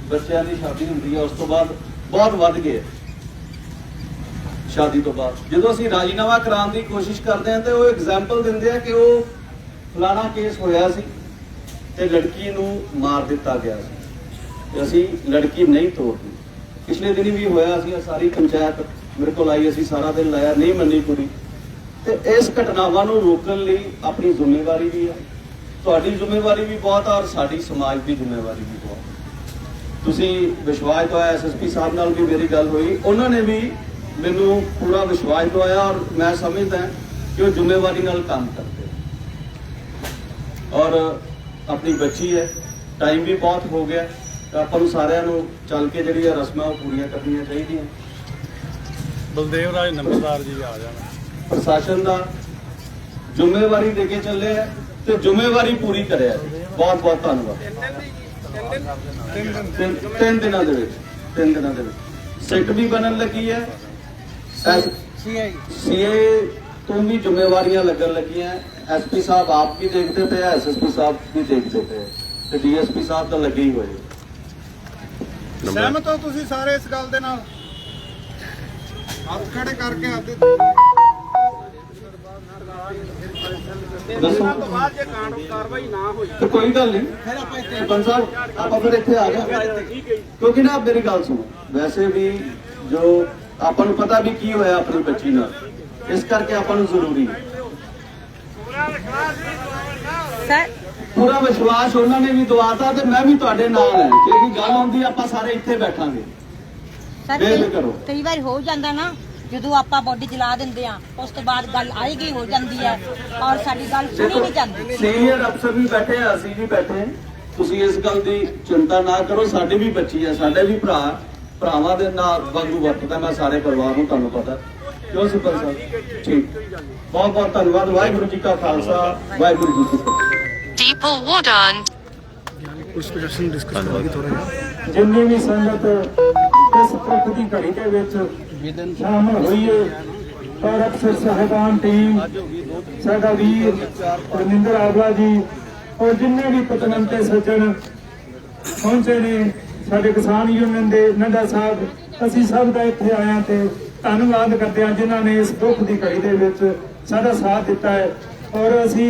ਬੱਚਿਆਂ ਦੀ ਸ਼ਾਦੀ ਹੁੰਦੀ ਹੈ ਉਸ ਤੋਂ ਬਾਅਦ ਬਹੁਤ ਵੱਧ ਗਏ। ਸ਼ਾਦੀ ਤੋਂ ਬਾਅਦ। ਜਦੋਂ ਅਸੀਂ ਰਾਜੀਨਾਮਾ ਕਰਾਉਣ ਦੀ ਕੋਸ਼ਿਸ਼ ਕਰਦੇ ਹਾਂ ਤੇ ਉਹ ਐਗਜ਼ਾਮਪਲ ਦਿੰਦੇ ਆ ਕਿ ਉਹ ਫਲਾਣਾ ਕੇਸ ਹੋਇਆ ਸੀ ਤੇ ਲੜਕੀ ਨੂੰ ਮਾਰ ਦਿੱਤਾ ਗਿਆ ਸੀ। ਤੇ ਅਸੀਂ ਲੜਕੀ ਨਹੀਂ ਤੋੜਦੀ। ਪਿਛਲੇ ਦਿਨੀ ਵੀ ਹੋਇਆ ਸੀ ਸਾਰੀ ਪੰਚਾਇਤ ਮੇਰੇ ਕੋਲ ਆਈ, ਅਸੀਂ ਸਾਰਾ ਦਿਨ ਲਾਇਆ, ਨਹੀਂ ਮੰਨੀ ਕੁੜੀ। ਤੇ ਇਸ ਘਟਨਾਵਾਂ ਨੂੰ ਰੋਕਣ ਲਈ ਆਪਣੀ ਜ਼ਿੰਮੇਵਾਰੀ ਵੀ ਹੈ ਤੁਹਾਡੀ ਜ਼ਿੰਮੇਵਾਰੀ ਵੀ ਬਹੁਤ ਔਰ ਸਾਡੀ ਸਮਾਜ ਦੀ ਜ਼ਿੰਮੇਵਾਰੀ ਵੀ ਬਹੁਤ ਤੁਸੀਂ ਵਿਸ਼ਵਾਸ ਦਵਾਇਆ ਐਸਐਸਪੀ ਸਾਹਿਬ ਨਾਲ ਵੀ ਮੇਰੀ ਗੱਲ ਹੋਈ, ਉਹਨਾਂ ਨੇ ਵੀ ਮੈਨੂੰ ਪੂਰਾ ਵਿਸ਼ਵਾਸ ਦਵਾਇਆ ਔਰ ਮੈਂ ਸਮਝਦਾ ਕਿ ਉਹ ਜ਼ਿੰਮੇਵਾਰੀ ਨਾਲ ਕੰਮ ਕਰਦੇ ਔਰ ਆਪਣੀ ਬੱਚੀ ਹੈ ਟਾਈਮ ਵੀ ਬਹੁਤ ਹੋ ਗਿਆ ਤਾਂ ਆਪਾਂ ਨੂੰ ਸਾਰਿਆਂ ਨੂੰ ਚੱਲ ਕੇ ਜਿਹੜੀਆਂ ਰਸਮਾਂ ਉਹ ਪੂਰੀਆਂ ਕਰਨੀਆਂ ਚਾਹੀਦੀਆਂ। ਬਲਦੇਵ ਰਾਜ ਨੰਬਰਦਾਰ ਜੀ ਆ ਜਾਣਾ। ਪ੍ਰਸ਼ਾਸਨ ਦਾ ਜ਼ਿੰਮੇਵਾਰੀ ਦੇ ਕੇ ਚੱਲੇ ਤੇ ਜ਼ਿੰਮੇਵਾਰੀ ਪੂਰੀ ਕਰਿਆ। ਬਹੁਤ ਬਹੁਤ ਧੰਨਵਾਦ। ਤਿੰਨ ਤਿੰਨ ਦਿਨਾਂ ਦੇ ਵਿੱਚ ਤਿੰਨ ਦਿਨਾਂ ਦੇ ਵਿੱਚ। ਸਿੱਟ ਵੀ ਬਣਨ ਲੱਗੀ ਹੈ ਸੀਆਈ ਸੀਏ ਤੋਂ ਵੀ ਜ਼ਿੰਮੇਵਾਰੀਆਂ ਲੱਗਣ ਲੱਗੀਆਂ। ਐਸਪੀ ਸਾਹਿਬ ਆਪ ਵੀ ਦੇਖਦੇ ਪਏ ਐਸਐਸਪੀ ਸਾਹਿਬ ਵੀ ਦੇਖਦੇ ਪਏ ਤੇ ਡੀਐਸਪੀ ਸਾਹਿਬ ਤਾਂ ਲੱਗੇ ਹੀ ਹੋਏ ਸਹਿਮਤ ਹੋ ਤੁਸੀਂ ਸਾਰੇ ਇਸ ਗੱਲ ਦੇ ਨਾਲ? ਹੱਥ ਖੜੇ ਕਰਕੇ ਆਪਦੇ ਦੱਸੋ। ਤੋਂ ਬਾਅਦ ਜੇ ਕਾਨੂੰਨ ਕਾਰਵਾਈ ਨਾ ਹੋਈ। ਤੇ ਕੋਈ ਗੱਲ ਨਹੀਂ। ਫਿਰ ਆਪਾਂ ਇੱਥੇ ਬੰਸਾ ਆਪਾਂ ਫਿਰ ਇੱਥੇ ਆ ਗਏ ਕਿਉਂਕਿ ਨਾ ਮੇਰੀ ਗੱਲ ਸੁਣੋ। ਵੈਸੇ ਵੀ ਜੋ ਆਪਾਂ ਨੂੰ ਪਤਾ ਵੀ ਕੀ ਹੋਇਆ ਆਪਣੀ ਬੱਚੀ ਨਾਲ। ਇਸ ਕਰਕੇ ਆਪਾਂ ਨੂੰ ਜ਼ਰੂਰੀ ਸਰ। ਪੂਰਾ ਵਿਸ਼ਵਾਸ ਉਹਨਾਂ ਨੇ ਵੀ ਦਵਾਤਾ ਤੇ ਮੈਂ ਵੀ ਤੁਹਾਡੇ ਨਾਲ ਹਾਂ। ਜੇ ਕੋਈ ਗੱਲ ਆਉਂਦੀ ਆਪਾਂ ਸਾਰੇ ਇੱਥੇ ਬੈਠਾਂਗੇ। ਸਰ ਕਈ- ਕਰੋ। ਕਈ ਵਾਰ ਹੋ ਜਾਂਦਾ ਨਾ ਜਦੋਂ ਆਪਾਂ ਬੋਡੀ ਜਲਾ ਦਿੰਦੇ ਆ ਉਸ ਤੋਂ ਬਾਅਦ ਗੱਲ ਆਏਗੀ ਹੋ ਜਾਂਦੀ ਹੈ। ਔਰ ਸਾਡੀ ਗੱਲ ਸੁਣੀ ਨਹੀਂ ਜਾਂਦੀ। ਸੀਨੀਅਰ ਅਫਸਰ ਵੀ ਬੈਠੇ ਆ ਅਸੀਂ ਵੀ ਬੈਠੇ। ਤੁਸੀਂ ਇਸ ਗੱਲ ਦੀ ਚਿੰਤਾ ਨਾ ਕਰੋ ਸਾਡੇ ਵੀ ਬੱਚੀ ਆ ਸਾਡੇ ਵੀ ਭਰਾ। ਭਰਾਵਾਂ ਦੇ ਨਾਲ ਵਾਂਗੂ ਵਰਤਦਾ ਮੈਂ ਸਾਰੇ ਪਰਿਵਾਰ ਨੂੰ ਤੁਹਾਨੂੰ ਪਤਾ। ਕਿਉਂ ਸੁਪਰ ਸਾਹਿਬ? ਠੀਕ। ਬਹੁਤ ਬਹੁਤ ਧੰਨਵਾਦ। ਵਾਹਿਗੁਰੂ ਜੀ ਕਾ ਖਾਲਸਾ ਵਾਹਿਗੁਰੂ ਜੀ ਕੀ ਫਤਿਹ। ਜਿੰਨੀ ਵੀ ਸੰਗਤ ਇਸ ਦੀ ਘੜੀ ਦੇ ਵਿੱਚ ਸ਼ਾਮਲ ਹੋਈ ਹੈ ਔਰ ਅਫਸਰ ਸਾਹਿਬਾਨ ਟੀਮ ਸਾਡਾ ਵੀਰ ਰਮਿੰਦਰ ਆਵਲਾ ਜੀ ਔਰ ਜਿੰਨੇ ਵੀ ਪਤਵੰਤੇ ਸੱਜਣ ਪਹੁੰਚੇ ਨੇ ਸਾਡੇ ਕਿਸਾਨ ਯੂਨੀਅਨ ਦੇ ਨੰਦਾ ਸਾਹਿਬ ਅਸੀਂ ਸਭ ਦਾ ਇੱਥੇ ਆਇਆ ਤੇ ਧੰਨਵਾਦ ਕਰਦੇ ਹਾਂ ਜਿਨ੍ਹਾਂ ਨੇ ਇਸ ਦੁੱਖ ਦੀ ਘੜੀ ਦੇ ਵਿੱਚ ਸਾਡਾ ਸਾਥ ਦਿੱਤਾ ਹੈ। ਔਰ ਅਸੀਂ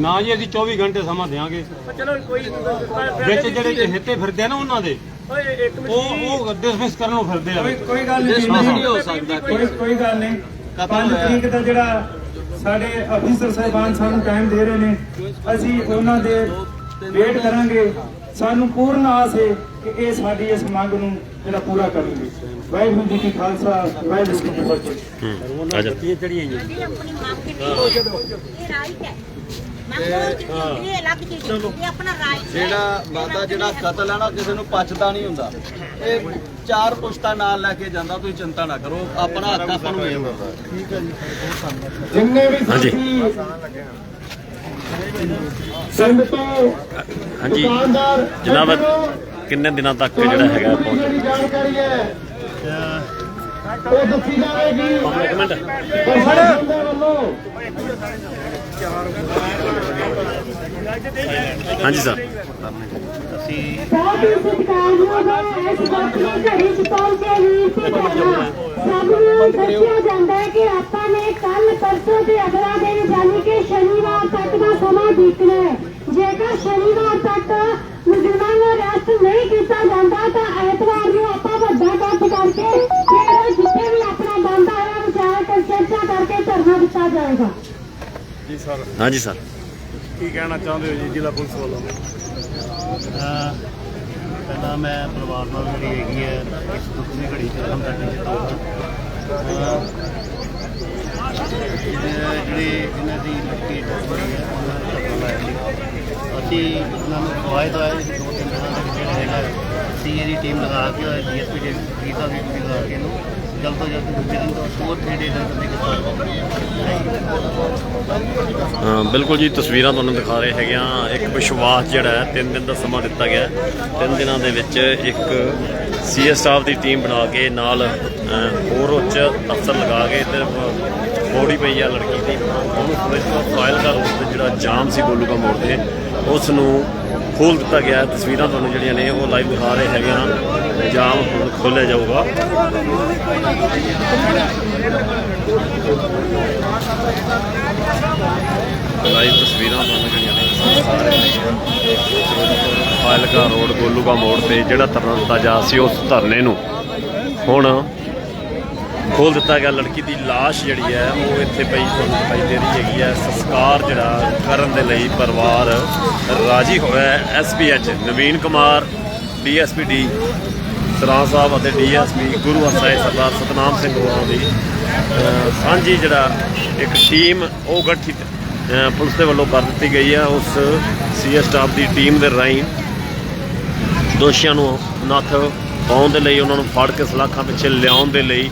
ਨਾ ਜੀ ਅਸੀਂ 24 ਘੰਟੇ ਸਮਾਂ ਦੇਾਂਗੇ ਚਲੋ ਕੋਈ ਵਿੱਚ ਜਿਹੜੇ ਚਹੇਤੇ ਫਿਰਦੇ ਆ ਨਾ ਉਹਨਾਂ ਦੇ ਓਏ ਇੱਕ ਮਿੰਟ ਉਹ ਉਹ ਡਿਸਮਿਸ ਕਰਨ ਨੂੰ ਫਿਰਦੇ ਆ। ਕੋਈ ਗੱਲ ਨਹੀਂ ਹੋ ਸਕਦਾ ਕੋਈ ਕੋਈ ਗੱਲ ਨਹੀਂ। 5 ਤਰੀਕ ਦਾ ਜਿਹੜਾ ਸਾਡੇ ਅਫੀਸਰ ਸਾਹਿਬਾਨ ਸਾਨੂੰ ਟਾਈਮ ਦੇ ਰਹੇ ਨੇ ਅਸੀਂ ਉਹਨਾਂ ਦੇ ਵੇਟ ਕਰਾਂਗੇ। ਸਾਨੂੰ ਪੂਰਨ ਆਸ ਹੈ ਕਿ ਇਹ ਸਾਡੀ ਇਸ ਮੰਗ ਨੂੰ ਜਿਹੜਾ ਪੂਰਾ ਕਰਨਗੇ। ਵਾਹਿਗੁਰੂ ਜੀ ਕੀ ਖਾਲਸਾ ਵਾਹਿਗੁਰੂ ਜੀ ਕੀ ਫਤਿਹ। ਹੂੰ ਜਾ। ਆਪਣੀ ਰਾਈਟ ਹੈ। ਹੈ। ਹੈ। ਜਿਹੜਾ ਮਾਤਾ ਜਿਹੜਾ ਕਤਲ ਹੈ ਨਾ ਕਿਸੇ ਨੂੰ ਪਚਦਾ ਨਹੀਂ ਹੁੰਦਾ। ਇਹ ਚਾਰ ਪੁਸ਼ਤਾ ਨਾਲ ਲੈ ਕੇ ਜਾਂਦਾ ਤੁਸੀਂ ਚਿੰਤਾ ਨਾ ਕਰੋ। ਆਪਣਾ ਹੱਕ ਆਪਾਂ ਨੂੰ ਮਿਲ ਜਿੰਨੇ ਵੀ। ਸਾਥੀ ਸੰਗਤੋਂ ਹਾਂਜੀ। ਜਨਾਬ ਕਿੰਨੇ ਦਿਨਾਂ ਤੱਕ ਜਿਹੜਾ ਹੈਗਾ ਜਿਹੜੀ ਜਾਣਕਾਰੀ ਹੈ ਉਹ ਦੱਸੀ ਜਾਵੇਗੀ। ਇੱਕ ਮਿੰਟ। ਹਾਂਜੀ ਸਰ। ਅਸੀਂ ਬਹੁਤ ਹੀ ਸਤਿਕਾਰਯੋਗ ਹੈ ਇਸ ਵਕਤ ਘੜੀ ਚ ਪਹੁੰਚੇ ਵੀਰ ਤੇ ਭੈਣਾਂ ਸਭ ਨੂੰ ਦੱਸਿਆ ਜਾਂਦਾ ਹੈ ਕਿ ਆਪਾਂ ਨੇ ਕੱਲ ਪਰਸੋਂ ਤੇ ਅਗਲਾ ਦਿਨ ਜਾਨੀ ਕਿ ਸ਼ਨੀਵਾਰ ਤੱਕ ਦਾ ਸਮਾਂ ਦੇਖਣਾ ਹੈ। ਜੇਕਰ ਸ਼ਨੀਵਾਰ ਤੱਕ ਮੁਸਲਮਾਨਾਂ ਨੂੰ ਅਰੈਸਟ ਨਹੀਂ ਕੀਤਾ ਜਾਂਦਾ ਤਾਂ ਐਤਵਾਰ ਨੂੰ ਆਪਾਂ ਵੱਡਾ ਕੱਟ ਕਰਕੇ ਫਿਰ ਜਿੱਥੇ ਵੀ ਆਪਣਾ ਬੰਦਾ ਹੈ ਵਿਚਾਰ ਕੇ ਚਰਚਾ ਕਰਕੇ ਧਰਨਾ ਦਿੱਤਾ ਜਾਏਗਾ। ਜੀ ਸਰ। ਹਾਂਜੀ ਸਰ। ਕੀ ਕਹਿਣਾ ਚਾਹੁੰਦੇ ਹੋ ਜੀ ਜ਼ਿਲ੍ਹਾ ਪੁਲਿਸ ਵੱਲੋਂ? ਪਹਿਲਾਂ ਮੈਂ ਪਰਿਵਾਰ ਨਾਲ ਜਿਹੜੀ ਹੈਗੀ ਹੈ ਇਸ ਦੁੱਖ ਦੀ ਘੜੀ ਚ ਹਮ ਤੱਕ ਜਿਹੜੇ ਇਹਨਾਂ ਦੀ ਲੜਕੀ ਡੈਥ ਹੈ, ਉਹਨਾਂ ਨੂੰ ਧੱਕਾ ਲਾਇਆ ਸੀ। ਅਸੀਂ ਉਹਨਾਂ ਨੂੰ ਫਵਾਇਦ ਆਇਆ ਦੋ ਤਿੰਨ ਦਿਨਾਂ ਦੇ ਵਿੱਚ ਜਿਹੜਾ ਹੈਗਾ ਅਸੀਂ ਇਹਦੀ ਟੀਮ ਲਗਾ ਕੇ ਔਰ ਡੀਐਸਪੀ ਦੀ ਟੀਮ ਲਗਾ ਕੇ ਇਹਨੂੰ ਜਲਦ ਤੋਂ ਜਲਦ ਦੂਜੇ ਦਿਨ ਤੋਂ ਦੋ ਥ੍ਰੀ ਡੇਜ਼ ਤੱਕ ਦੇ ਅ, ਬਿਲਕੁਲ ਜੀ ਤਸਵੀਰਾਂ ਤੁਹਾਨੂੰ ਦਿਖਾ ਰਹੇ ਹੈਗੇ ਆ ਇੱਕ ਵਿਸ਼ਵਾਸ ਜਿਹੜਾ ਹੈ ਤਿੰਨ ਦਿਨ ਦਾ ਸਮਾਂ ਦਿੱਤਾ ਗਿਆ ਹੈ। ਤਿੰਨ ਦਿਨਾਂ ਦੇ ਵਿੱਚ ਇੱਕ ਸੀਐਸ ਸਟਾਫ ਦੀ ਟੀਮ ਬਣਾ ਕੇ ਨਾਲ ਅ, ਹੋਰ ਉੱਚ ਅਫਸਰ ਲਗਾ ਕੇ ਤੇ ਬੋਡੀ ਪਈ ਆ ਲੜਕੀ ਦੀ। ਉਹਨੂੰ ਫਾਇਲ ਫਾਈਲ ਕਰ ਉਸ ਜਿਹੜਾ ਜਾਮ ਸੀ ਗੋਲੂ ਕਾ ਮੋੜ ਤੇ ਉਸ ਨੂੰ ਖੋਲ ਦਿੱਤਾ ਗਿਆ ਤਸਵੀਰਾਂ ਤੁਹਾਨੂੰ ਜਿਹੜੀਆਂ ਨੇ ਉਹ ਲਾਈਵ ਦਿਖਾ ਰਹੇ ਹੈਗੇ ਆ ਜਾਮ ਹੁਣ ਖੋਲਿਆ ਜਾਊਗਾ। ਲਾਈਵ ਤਸਵੀਰਾਂ ਤੁਹਾਨੂੰ ਜਿਹੜੀਆਂ ਨੇ ਦਿਖਾ ਰਹੇ ਹੈਗੇ ਫਾਇਲਕਾ ਰੋਡ, ਗੋਲੂਗਾ ਮੋੜ ਤੇ ਜਿਹੜਾ ਧਰਨਾ ਦਿੱਤਾ ਜਾ ਸੀ, ਉਸ ਧਰਨੇ ਨੂੰ। ਹੁਣ ਖੋਲ ਦਿੱਤਾ ਗਿਆ। ਲੜਕੀ ਦੀ লাশ ਜਿਹੜੀ ਹੈ, ਉਹ ਇੱਥੇ ਪਈ, ਤੁਹਾਨੂੰ ਦਿਖਾਈ ਦੇ ਰਹੀ ਹੈਗੀ ਹੈ। ਸੰਸਕਾਰ ਜਿਹੜਾ ਕਰਨ ਦੇ ਲਈ ਪਰਿਵਾਰ ਰਾਜੀ ਹੋਇਆ ਹੈ। SPH Naveen Kumar DSP D Sran ਸਾਹਿਬ ਅਤੇ ਡੀਐਸਪੀ ਗੁਰੂ ਹਰਸਾਏ ਸਰਦਾਰ ਸਤਨਾਮ ਸਿੰਘ ਹੋਰਾਂ ਦੀ। ਸਾਂਝੀ ਜਿਹੜਾ ਇੱਕ ਟੀਮ, ਉਹ ਗਠਿਤ ਪੁਲਿਸ ਦੇ ਵੱਲੋਂ ਕਰ ਦਿੱਤੀ ਗਈ ਹੈ। ਉਸ ਸੀਐਸ ਸਟਾਫ ਦੀ ਟੀਮ ਦੇ ਰਾਹੀਂ ਦੋਸ਼ੀਆਂ ਨੂੰ ਨੱਥ ਪਾਉਣ ਦੇ ਲਈ, ਉਹਨਾਂ ਨੂੰ ਫੜ ਕੇ ਸਲਾਖਾਂ ਪਿੱਛੇ ਲਿਆਉਣ ਦੇ ਲਈ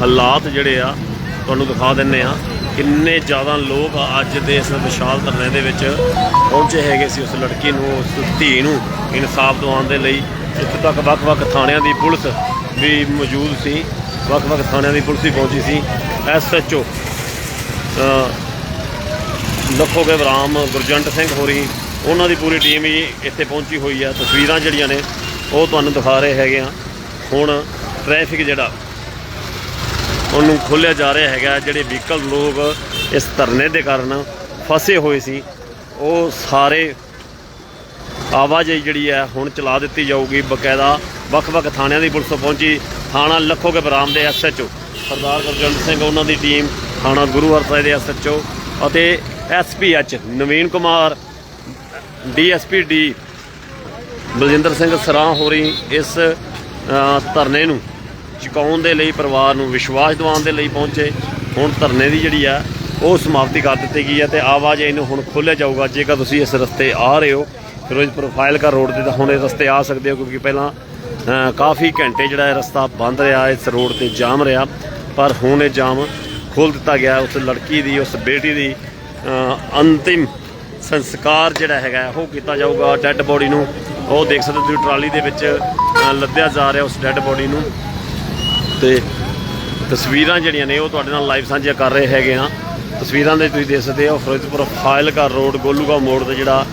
ਹਾਲਾਤ ਜਿਹੜੇ ਆ, ਤੁਹਾਨੂੰ ਦਿਖਾ ਦਿੰਨੇ ਆ, ਕਿੰਨੇ ਜ਼ਿਆਦਾ ਲੋਕ ਅੱਜ ਦੇ ਇਸ ਵਿਸ਼ਾਲ ਧਰਨੇ ਦੇ ਵਿੱਚ ਪਹੁੰਚੇ ਹੈਗੇ ਸੀ ਉਸ ਲੜਕੀ ਨੂੰ, ਉਸ ਧੀ ਨੂੰ ਇਨਸਾਫ ਦਿਵਾਉਣ ਦੇ ਲਈ। ਇੱਥੇ ਤੱਕ ਵੱਖ-ਵੱਖ ਥਾਣਿਆਂ ਦੀ ਪੁਲਿਸ ਵੀ ਮੌਜੂਦ ਸੀ, ਵੱਖ-ਵੱਖ ਥਾਣਿਆਂ ਦੀ ਪੁਲਿਸ ਵੀ ਪਹੁੰਚੀ ਸੀ। ਐਸਐਚਓ ਲੱਖੋਗੇ ਰਾਮ, ਗੁਰਜੰਟ ਸਿੰਘ ਹੋਰੀ, ਉਹਨਾਂ ਦੀ ਪੂਰੀ ਟੀਮ ਹੀ ਇੱਥੇ ਪਹੁੰਚੀ ਹੋਈ ਆ। ਤਸਵੀਰਾਂ ਜਿਹੜੀਆਂ ਨੇ, ਉਹ ਤੁਹਾਨੂੰ ਦਿਖਾ ਰਹੇ ਹੈਗੇ ਆ। ਹੁਣ ਟ੍ਰੈਫਿਕ ਜਿਹੜਾ ਉਹਨੂੰ ਖੋਲ੍ਹਿਆ ਜਾ ਰਿਹਾ ਹੈਗਾ, ਜਿਹੜੇ ਵਹੀਕਲ ਲੋਕ ਇਸ ਧਰਨੇ ਦੇ ਕਾਰਨ ਫਸੇ ਹੋਏ ਸੀ, ਉਹ ਸਾਰੇ ਆਵਾਜਾਈ ਜਿਹੜੀ ਹੈ ਹੁਣ ਚਲਾ ਦਿੱਤੀ ਜਾਊਗੀ। ਬਕਾਇਦਾ ਵੱਖ-ਵੱਖ ਥਾਣਿਆਂ ਦੀ ਪੁਲਿਸ ਪਹੁੰਚੀ। ਥਾਣਾ ਲੱਖੋਗੇ ਬਰਾਮ ਦੇ ਐਸਐਚਓ ਸਰਦਾਰ ਗੁਰਜੰਟ ਸਿੰਘ, ਉਹਨਾਂ ਦੀ ਟੀਮ ਥਾਣਾ ਗੁਰੂ ਹਰਸਾਏ ਦੇ ਐਸਐਚਓ ਅਤੇ SPH Naveen Kumar DSP D Baljinder Singh Sran ਹੋਰੀ ਇਸ ਧਰਨੇ ਨੂੰ ਚੁਕਾਉਣ ਦੇ ਲਈ, ਪਰਿਵਾਰ ਨੂੰ ਵਿਸ਼ਵਾਸ ਦਿਵਾਉਣ ਦੇ ਲਈ ਪਹੁੰਚੇ। ਹੁਣ ਧਰਨੇ ਦੀ ਜਿਹੜੀ ਆ, ਉਹ ਸਮਾਪਤੀ ਕਰ ਦਿੱਤੀ ਗਈ ਹੈ ਤੇ ਆਵਾਜਾਈ ਨੂੰ ਹੁਣ ਖੋਲ੍ਹਿਆ ਜਾਊਗਾ। ਜੇਕਰ ਤੁਸੀਂ ਇਸ ਰਸਤੇ ਆ ਰਹੇ ਹੋ ਫਿਰੋਜ਼ਪੁਰ ਫਾਇਲਕਾ ਰੋਡ ਤੇ ਤਾਂ ਹੁਣ ਇਹ ਰਸਤੇ ਆ ਸਕਦੇ ਹੋ ਕਿਉਂਕਿ ਪਹਿਲਾਂ ਕਾਫੀ ਘੰਟੇ ਜਿਹੜਾ ਇਹ ਰਸਤਾ ਬੰਦ ਰਿਹਾ, ਇਸ ਰੋਡ ਤੇ ਜਾਮ ਰਿਹਾ। ਪਰ ਹੁਣ ਇਹ ਜਾਮ ਖੋਲ ਦਿੱਤਾ ਗਿਆ, ਉਸ ਲੜਕੀ ਦੀ, ਉਸ ਬੇਟੀ ਦੀ ਅੰਤਿਮ ਸੰਸਕਾਰ ਜਿਹੜਾ ਹੈਗਾ, ਉਹ ਕੀਤਾ ਜਾਊਗਾ। ਡੈੱਡ ਬੋਡੀ ਨੂੰ ਉਹ ਦੇਖ ਸਕਦੇ ਹੋ, ਤੁਸੀਂ ਟਰਾਲੀ ਦੇ ਵਿੱਚ ਲੱਦਿਆ ਜਾ ਰਿਹਾ ਉਸ ਡੈੱਡ ਬੋਡੀ ਨੂੰ। ਤੇ ਤਸਵੀਰਾਂ ਜਿਹੜੀਆਂ ਨੇ ਉਹ ਤੁਹਾਡੇ ਨਾਲ ਲਾਈਵ ਸਾਂਝੀਆਂ ਕਰ ਰਹੇ ਹੈਗੇ ਆ ਤਸਵੀਰਾਂ ਦੇ ਤੁਸੀਂ ਦੇਖ ਸਕਦੇ ਹੋ ਫਿਰੋਜ਼ਪੁਰ ਫਾਇਲਕਾ ਰੋਡ ਗੋਲੂਗਾ ਮੋੜ ਤੇ ਜਿਹੜਾ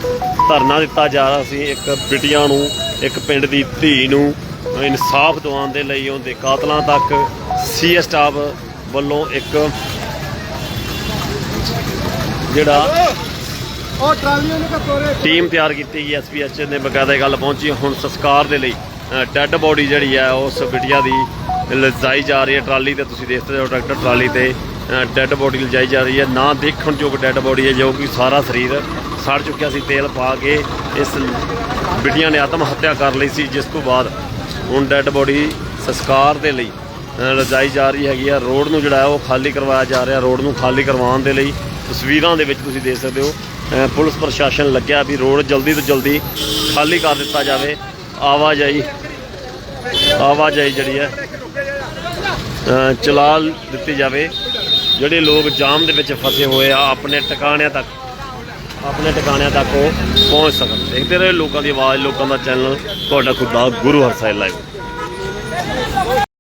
ਧਰਨਾ ਦਿੱਤਾ ਜਾ ਰਿਹਾ ਸੀ ਇੱਕ ਬਿਟੀਆਂ ਨੂੰ ਇੱਕ ਪਿੰਡ ਦੀ ਧੀ ਨੂੰ ਇਨਸਾਫ ਦਿਵਾਉਣ ਦੇ ਲਈ ਉਹਦੇ ਕਾਤਲਾਂ ਤੱਕ ਸੀਐਸ ਸਟਾਫ ਵੱਲੋਂ ਇੱਕ ਜਿਹੜਾ ਉਹ ਟਰਾਲੀਆਂ ਨੂੰ ਤੋਰੇ। ਟੀਮ ਤਿਆਰ ਕੀਤੀ ਗਈ ਐਸਪੀਐਚ ਨੇ ਬਕਾਇਦਾ ਗੱਲ ਪਹੁੰਚੀ ਹੁਣ ਸੰਸਕਾਰ ਦੇ ਲਈ ਡੈੱਡ ਬੋਡੀ ਜਿਹੜੀ ਹੈ ਉਸ ਬਿਟੀਆ ਦੀ ਲਿਜਾਈ ਜਾ ਰਹੀ ਹੈ ਟਰਾਲੀ ਤੇ ਤੁਸੀਂ ਦੇਖ ਸਕਦੇ ਹੋ ਟਰੈਕਟਰ ਟਰਾਲੀ ਤੇ ਡੈੱਡ ਬੋਡੀ ਲਿਜਾਈ ਜਾ ਰਹੀ ਹੈ। ਨਾ ਦੇਖਣ ਯੋਗ ਡੈੱਡ ਬੋਡੀ ਹੈ ਜੋ ਕਿ ਸਾਰਾ ਸਰੀਰ ਸੜ ਚੁੱਕਿਆ ਸੀ ਤੇਲ ਪਾ ਕੇ ਇਸ ਬਿੱਟੀਆਂ ਨੇ ਆਤਮ ਹੱਤਿਆ ਕਰ ਲਈ ਸੀ ਜਿਸ ਤੋਂ ਬਾਅਦ ਹੁਣ ਡੈੱਡ ਬੋਡੀ ਸੰਸਕਾਰ ਦੇ ਲਈ ਅ, ਲਿਜਾਈ ਜਾ ਰਹੀ ਹੈਗੀ ਆ ਰੋਡ ਨੂੰ ਜਿਹੜਾ ਉਹ ਖਾਲੀ ਕਰਵਾਇਆ ਜਾ ਰਿਹਾ ਰੋਡ ਨੂੰ ਖਾਲੀ ਕਰਵਾਉਣ ਦੇ ਲਈ ਤਸਵੀਰਾਂ ਦੇ ਵਿੱਚ ਤੁਸੀਂ ਦੇਖ ਸਕਦੇ ਹੋ ਪੁਲਿਸ ਪ੍ਰਸ਼ਾਸਨ ਲੱਗਿਆ ਵੀ ਰੋਡ ਜਲਦੀ ਤੋਂ ਜਲਦੀ ਖਾਲੀ ਕਰ ਦਿੱਤਾ ਜਾਵੇ। ਆਵਾਜਾਈ ਆਵਾਜਾਈ ਜਿਹੜੀ ਹੈ ਚਲਾ ਦਿੱਤੀ ਜਾਵੇ। ਜਿਹੜੇ ਲੋਕ ਜਾਮ ਦੇ ਵਿੱਚ ਫਸੇ ਹੋਏ ਆ, ਆਪਣੇ ਟਿਕਾਣਿਆਂ ਤੱਕ, ਆਪਣੇ ਟਿਕਾਣਿਆਂ ਤੱਕ ਉਹ ਪਹੁੰਚ ਸਕਣ। ਦੇਖਦੇ ਰਹੇ ਲੋਕਾਂ ਦੀ ਆਵਾਜ਼, ਲੋਕਾਂ ਦਾ ਚੈਨਲ। ਤੁਹਾਡਾ ਖੁਦ ਦਾ ਗੁਰੂ ਹਰਸਾਏ ਲਾਈਵ